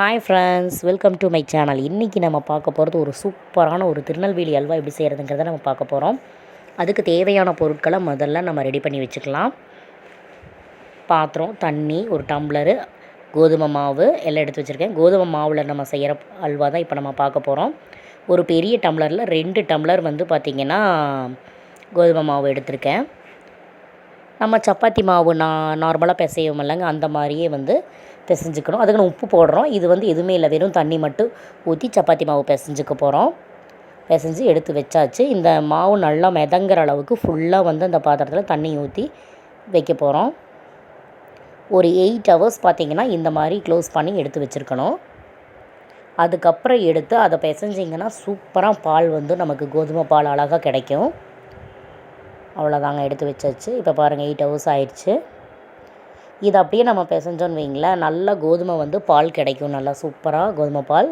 Hi friends welcome to my channel இன்றைக்கி நம்ம பார்க்க போகிறது ஒரு சூப்பரான ஒரு திருநெல்வேலி அல்வா எப்படி செய்கிறதுங்கிறத நம்ம பார்க்க போகிறோம் அதுக்கு தேவையான பொருட்களை முதல்ல நம்ம ரெடி பண்ணி வச்சுக்கலாம். பாத்திரம் தண்ணி ஒரு டம்ளரு கோதுமை மாவு எல்லாம் எடுத்து வச்சுருக்கேன். கோதுமை மாவில் நம்ம செய்கிற அல்வா தான் இப்போ நம்ம பார்க்க போகிறோம் ஒரு பெரிய டம்ளரில் ரெண்டு டம்ளர் வந்து பார்த்திங்கன்னா கோதுமை மாவு எடுத்திருக்கேன். நம்ம சப்பாத்தி மாவு நான் நார்மலாக பிசைவோம் இல்லைங்க. அந்த மாதிரியே வந்து பிசைஞ்சுக்கணும். அதுக்கு நான் உப்பு போடுறோம். இது வந்து எதுவுமே இல்லை. வெறும் தண்ணி மட்டும் ஊற்றி சப்பாத்தி மாவு பிசைஞ்சுக்க போகிறோம் பிசைஞ்சு எடுத்து வச்சாச்சு. இந்த மாவு நல்லா மிதங்குற அளவுக்கு ஃபுல்லாக வந்து அந்த பாத்திரத்தில் தண்ணி ஊற்றி வைக்க போகிறோம் ஒரு எயிட் ஹவர்ஸ் பார்த்திங்கன்னா இந்த மாதிரி க்ளோஸ் பண்ணி எடுத்து வச்சுருக்கணும். அதுக்கப்புறம் எடுத்து அதை பிசைஞ்சிங்கன்னா சூப்பராக பால் வந்து நமக்கு கோதுமை பால் அழகாக கிடைக்கும். அவ்வளோதாங்க எடுத்து வச்சாச்சு. இப்போ பாருங்கள் எயிட் ஹவர்ஸ் ஆயிடுச்சு. இது அப்படியே நம்ம பிசைஞ்சோன்னு வைங்களேன். நல்லா கோதுமை வந்து பால் கிடைக்கும். நல்லா சூப்பராக கோதுமை பால்.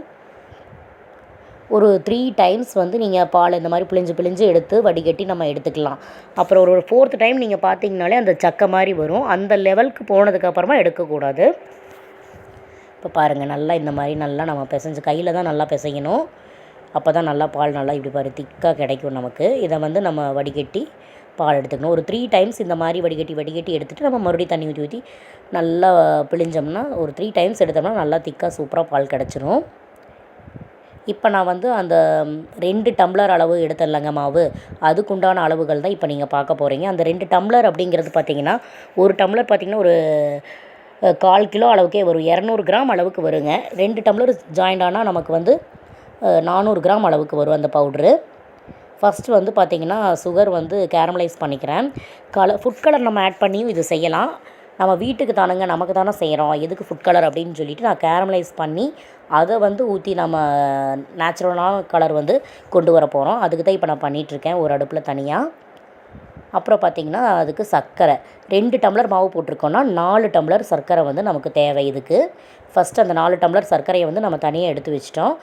ஒரு த்ரீ டைம்ஸ் வந்து நீங்கள் பால் இந்த மாதிரி பிழிஞ்சு பிழிஞ்சு எடுத்து வடிகட்டி நம்ம எடுத்துக்கலாம். அப்புறம் ஒரு ஃபோர்த் டைம் நீங்கள் பார்த்தீங்கனாலே அந்த சக்கை மாதிரி வரும். அந்த லெவலுக்கு போனதுக்கப்புறமா எடுக்கக்கூடாது. இப்போ பாருங்கள் நல்லா இந்த மாதிரி நல்லா நம்ம பிசைஞ்சு கையில் தான் நல்லா பிசையணும். அப்போ தான் நல்லா பால் நல்லா இப்படி பாரு திக்காக கிடைக்கும் நமக்கு. இதை வந்து நம்ம வடிகட்டி பால் எடுத்துக்கணும். ஒரு த்ரீ டைம்ஸ் இந்த மாதிரி வடிகட்டி வடிகட்டி எடுத்துகிட்டு நம்ம மறுபடியும் தண்ணி ஊற்றி ஊற்றி நல்லா பிழிஞ்சோம்னா ஒரு த்ரீ டைம்ஸ் எடுத்தோம்னா நல்லா திக்காக சூப்பராக பால் கிடச்சிரும். இப்போ நான் வந்து அந்த ரெண்டு டம்ளர் அளவு எடுத்துடலங்க மாவு. அதுக்குண்டான அளவுகள் தான் இப்போ நீங்கள் பார்க்க போகிறீங்க அந்த ரெண்டு டம்ளர் அப்படிங்கிறது பார்த்தீங்கன்னா ஒரு டம்ளர் பார்த்திங்கன்னா ஒரு கால் கிலோ அளவுக்கே வரும். இரநூறு கிராம் அளவுக்கு வருங்க. ரெண்டு டம்ளர் ஜாயிண்ட் ஆனால் நமக்கு வந்து நானூறு கிராம் அளவுக்கு வரும் அந்த பவுட்ரு ஃபஸ்ட்டு வந்து பார்த்திங்கன்னா சுகர் வந்து கேரமலைஸ் பண்ணிக்கிறேன். கலர் ஃபுட் கலர் நம்ம ஆட் பண்ணியும் இது செய்யலாம். நம்ம வீட்டுக்கு தானுங்க நமக்கு தானே செய்கிறோம் எதுக்கு ஃபுட் கலர் அப்படின்னு சொல்லிட்டு நான் கேரமலைஸ் பண்ணி அதை வந்து ஊற்றி நம்ம நேச்சுரலான கலர் வந்து கொண்டு வர போகிறோம் அதுக்கு தான் இப்போ நான் பண்ணிகிட்ருக்கேன் ஒரு அடுப்பில் தனியாக அப்புறம் பார்த்திங்கன்னா அதுக்கு சர்க்கரை. ரெண்டு டம்ளர் மாவு போட்டிருக்கோன்னா நாலு டம்ளர் சர்க்கரை வந்து நமக்கு தேவை இதுக்கு. ஃபஸ்ட்டு அந்த நாலு டம்ளர் சர்க்கரையை வந்து நம்ம தனியாக எடுத்து வச்சிட்டோம்.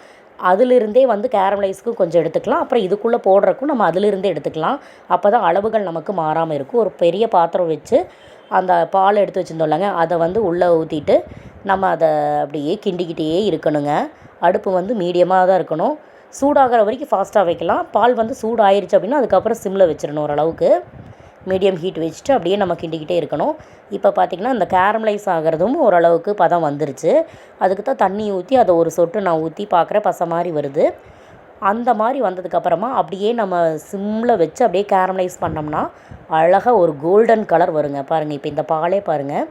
அதிலிருந்தே வந்து கேரமலைஸ்க்கும் கொஞ்சம் எடுத்துக்கலாம். அப்புறம் இதுக்குள்ளே போடுறக்கும் நம்ம அதிலிருந்தே எடுத்துக்கலாம். அப்போ தான் அளவுகள் நமக்கு மாறாமல் இருக்கும். ஒரு பெரிய பாத்திரம் வச்சு அந்த பால் எடுத்து வச்சுருந்தோம்லங்க அதை வந்து உள்ளே ஊற்றிட்டு நம்ம அதை அப்படியே கிண்டிக்கிட்டே இருக்கணுங்க. அடுப்பு வந்து மீடியமாக தான் இருக்கணும். சூடாகிற வரைக்கும் ஃபாஸ்ட்டாக வைக்கலாம். பால் வந்து சூடாயிருச்சு அப்படின்னா அதுக்கப்புறம் சிம்மில் வச்சிடணும் ஓரளவுக்கு. மீடியம் ஹீட் வச்சுட்டு அப்படியே நம்ம கிண்டிக்கிட்டே இருக்கணும். இப்போ பார்த்திங்கன்னா இந்த கேரமலைஸ் ஆகிறதும் ஓரளவுக்கு பதம் வந்துருச்சு. அதுக்கு தான் தண்ணி ஊற்றி அதை ஒரு சொட்டு நான் ஊற்றி பார்க்குறேன் பசை மாதிரி வருது. அந்த மாதிரி வந்ததுக்கப்புறமா அப்படியே நம்ம சிம்மில் வச்சு அப்படியே கேரமலைஸ் பண்ணோம்னா அழகாக ஒரு கோல்டன் கலர் வருங்க. பாருங்கள் இப்போ இந்த பாலே பாருங்கள்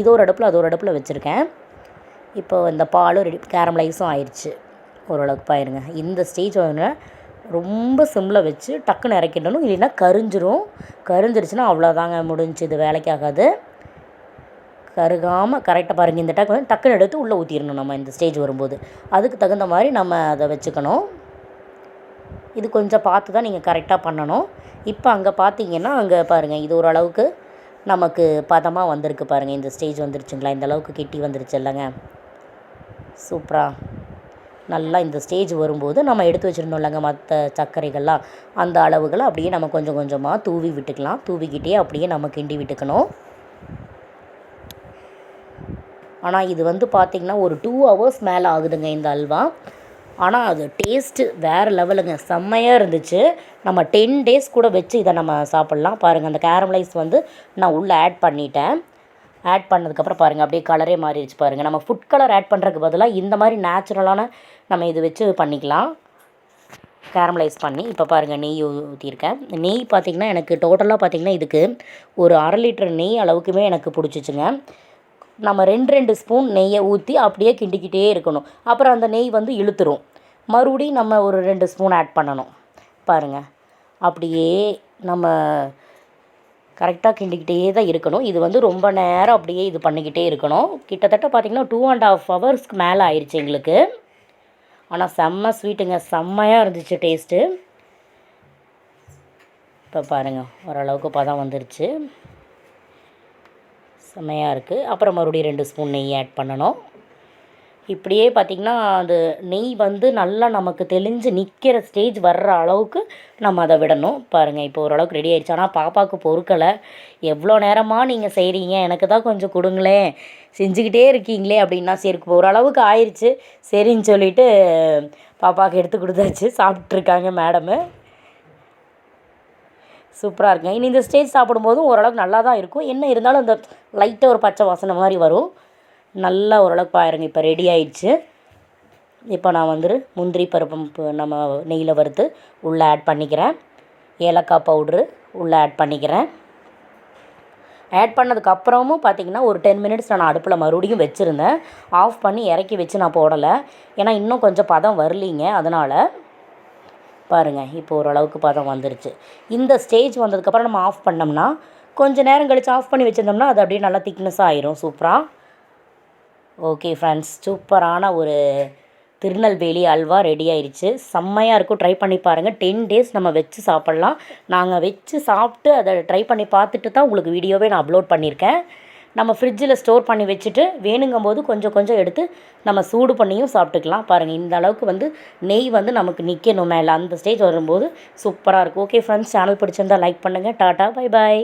இது ஒரு அடுப்பில் அது ஒரு அடுப்பில் வச்சுருக்கேன். இப்போ இந்த பாலும் ரெடி கேரமலைஸும் ஆயிடுச்சு ஓரளவுக்கு பாயிருங்க இந்த ஸ்டேஜ் வந்து ரொம்ப சிம்மில் வச்சு டக்குன்னு இறக்கிடணும். இல்லைன்னா கரிஞ்சிரும். கரிஞ்சிருச்சுன்னா அவ்வளோதாங்க முடிஞ்சு இது வேலைக்காகாது கருகாமல் கரெக்டாக பாருங்கள் இந்த டக்கு வந்து டக்குன்னு எடுத்து உள்ளே ஊற்றிடணும் நம்ம இந்த ஸ்டேஜ் வரும்போது. அதுக்கு தகுந்த மாதிரி நம்ம அதை வச்சுக்கணும். இது கொஞ்சம் பார்த்து தான் நீங்கள் கரெக்டாக பண்ணணும். இப்போ அங்கே பார்த்தீங்கன்னா அங்கே பாருங்கள் இது ஓரளவுக்கு நமக்கு பதமாக வந்திருக்கு பாருங்கள் இந்த ஸ்டேஜ் வந்துருச்சுங்களா? இந்த அளவுக்கு கிட்டி வந்துருச்சு இல்லைங்க. சூப்பராக நல்லா இந்த ஸ்டேஜ் வரும்போது நம்ம எடுத்து வச்சுருந்தோம் இல்லைங்க மற்ற சர்க்கரைகள்லாம். அந்த அளவுகளை அப்படியே நம்ம கொஞ்சம் கொஞ்சமாக தூவி விட்டுக்கலாம். தூவிக்கிட்டே அப்படியே நம்ம கிண்டி விட்டுக்கணும். ஆனால் இது வந்து பார்த்திங்கன்னா ஒரு டூ ஹவர்ஸ் மேலே ஆகுதுங்க இந்த அல்வா. ஆனால் அது டேஸ்ட்டு வேறு லெவலுங்க செம்மையாக இருந்துச்சு. நம்ம டென் டேஸ் கூட வச்சு இதை நம்ம சாப்பிட்லாம். பாருங்கள் அந்த கேரமலைஸ் வந்து நான் உள்ளே ஆட் பண்ணிட்டேன். ஆட் பண்ணதுக்கப்புறம் பாருங்கள் அப்படியே கலரே மாறிடுச்சு பாருங்கள் நம்ம ஃபுட் கலர் ஆட் பண்ணுறதுக்கு பதிலாக இந்த மாதிரி நேச்சுரலான நம்ம இது வச்சு பண்ணிக்கலாம். கேரமலைஸ் பண்ணி இப்போ பாருங்கள் நெய் ஊற்றியிருக்கேன் நெய் பார்த்திங்கன்னா எனக்கு டோட்டலாக பார்த்திங்கன்னா இதுக்கு ஒரு அரை லிட்டர் நெய் அளவுக்குமே எனக்கு பிடிச்சிச்சுங்க. நம்ம ரெண்டு ரெண்டு ஸ்பூன் நெய்யை ஊற்றி அப்படியே கிண்டிக்கிட்டே இருக்கணும். அப்புறம் அந்த நெய் வந்து இழுத்துரும். மறுபடியும் நம்ம ஒரு ரெண்டு ஸ்பூன் ஆட் பண்ணணும். பாருங்கள் அப்படியே நம்ம கரெக்டாக கிண்டிக்கிட்டே தான் இருக்கணும். இது வந்து ரொம்ப நேரம் அப்படியே இது பண்ணிக்கிட்டே இருக்கணும். கிட்டத்தட்ட பார்த்திங்கன்னா டூ அண்ட் ஆஃப் ஹவர்ஸ்க்கு மேலே ஆயிடுச்சு எங்களுக்கு. ஆனால் செம்ம ஸ்வீட்டுங்க செம்மையாக இருந்துச்சு டேஸ்ட்டு இப்போ பாருங்கள் ஓரளவுக்கு பதம் வந்துருச்சு. செம்மையாக இருக்குது. அப்புறம் மறுபடியும் ரெண்டு ஸ்பூன் நெய் ஆட் பண்ணணும். இப்படியே பார்த்திங்கன்னா அது நெய் வந்து நல்லா நமக்கு தெளிஞ்சு நிற்கிற ஸ்டேஜ் வர்ற அளவுக்கு நம்ம அதை விடணும். பாருங்கள் இப்போ ஓரளவுக்கு ரெடி ஆயிடுச்சு. ஆனால் பாப்பாவுக்கு பொறுக்கலை. எவ்வளோ நேரமாக நீங்கள் செய்கிறீங்க எனக்கு தான் கொஞ்சம் கொடுங்களேன். செஞ்சுக்கிட்டே இருக்கீங்களே அப்படின்னா சரி ஓரளவுக்கு ஆயிடுச்சு சரின்னு சொல்லிவிட்டு பாப்பாவுக்கு எடுத்து கொடுத்தாச்சு. சாப்பிட்ருக்காங்க மேடமு சூப்பராக இருக்குங்க. இனி இந்த ஸ்டேஜ் சாப்பிடும்போதும் ஓரளவுக்கு நல்லா தான் இருக்கும். என்ன இருந்தாலும் அந்த லைட்டாக ஒரு பச்சை வாசனை மாதிரி வரும். நல்லா ஓரளவுக்கு பாருங்க இப்போ ரெடி ஆயிடுச்சு. இப்போ நான் வந்து முந்திரி பருப்பு நம்ம நெய்யில் வறுத்து உள்ளே ஆட் பண்ணிக்கிறேன். ஏலக்காய் பவுட்ரு உள்ளே ஆட் பண்ணிக்கிறேன். ஆட் பண்ணதுக்கப்புறமும் பார்த்திங்கன்னா ஒரு டென் மினிட்ஸ் நான் அடுப்பில் மறுபடியும் வச்சுருந்தேன். ஆஃப் பண்ணி இறக்கி வச்சு நான் போடலை. ஏன்னா இன்னும் கொஞ்சம் பதம் வரலிங்க அதனால் பாருங்கள் இப்போ ஓரளவுக்கு பதம் வந்துருச்சு. இந்த ஸ்டேஜ் வந்ததுக்கப்புறம் நம்ம ஆஃப் பண்ணோம்னா கொஞ்சம் நேரம் கழித்து ஆஃப் பண்ணி வச்சுருந்தோம்னா அது அப்படியே நல்லா திக்னஸ் ஆயிரும் சூப்பராக ஓகே ஃப்ரெண்ட்ஸ் சூப்பரான ஒரு திருநெல்வேலி அல்வா ரெடி ஆயிடுச்சு செம்மையாக இருக்கும். ட்ரை பண்ணி பாருங்கள் டென் டேஸ் நம்ம வச்சு சாப்பிட்லாம். நாங்கள் வச்சு சாப்பிட்டு அதை ட்ரை பண்ணி பார்த்துட்டு தான் உங்களுக்கு வீடியோவே நான் அப்லோட் பண்ணியிருக்கேன். நம்ம ஃப்ரிட்ஜில் ஸ்டோர் பண்ணி வச்சுட்டு வேணுங்கும் போது கொஞ்சம் கொஞ்சம் எடுத்து நம்ம சூடு பண்ணியும் சாப்பிட்டுக்கலாம். பாருங்கள் இந்த அளவுக்கு வந்து நெய் வந்து நமக்கு நிற்கணும் மேலே. அந்த ஸ்டேஜ் வரும்போது சூப்பராக இருக்கும். ஓகே ஃப்ரெண்ட்ஸ் சேனல் பிடிச்சிருந்தா லைக் பண்ணுங்கள் டாட்டா பை பாய்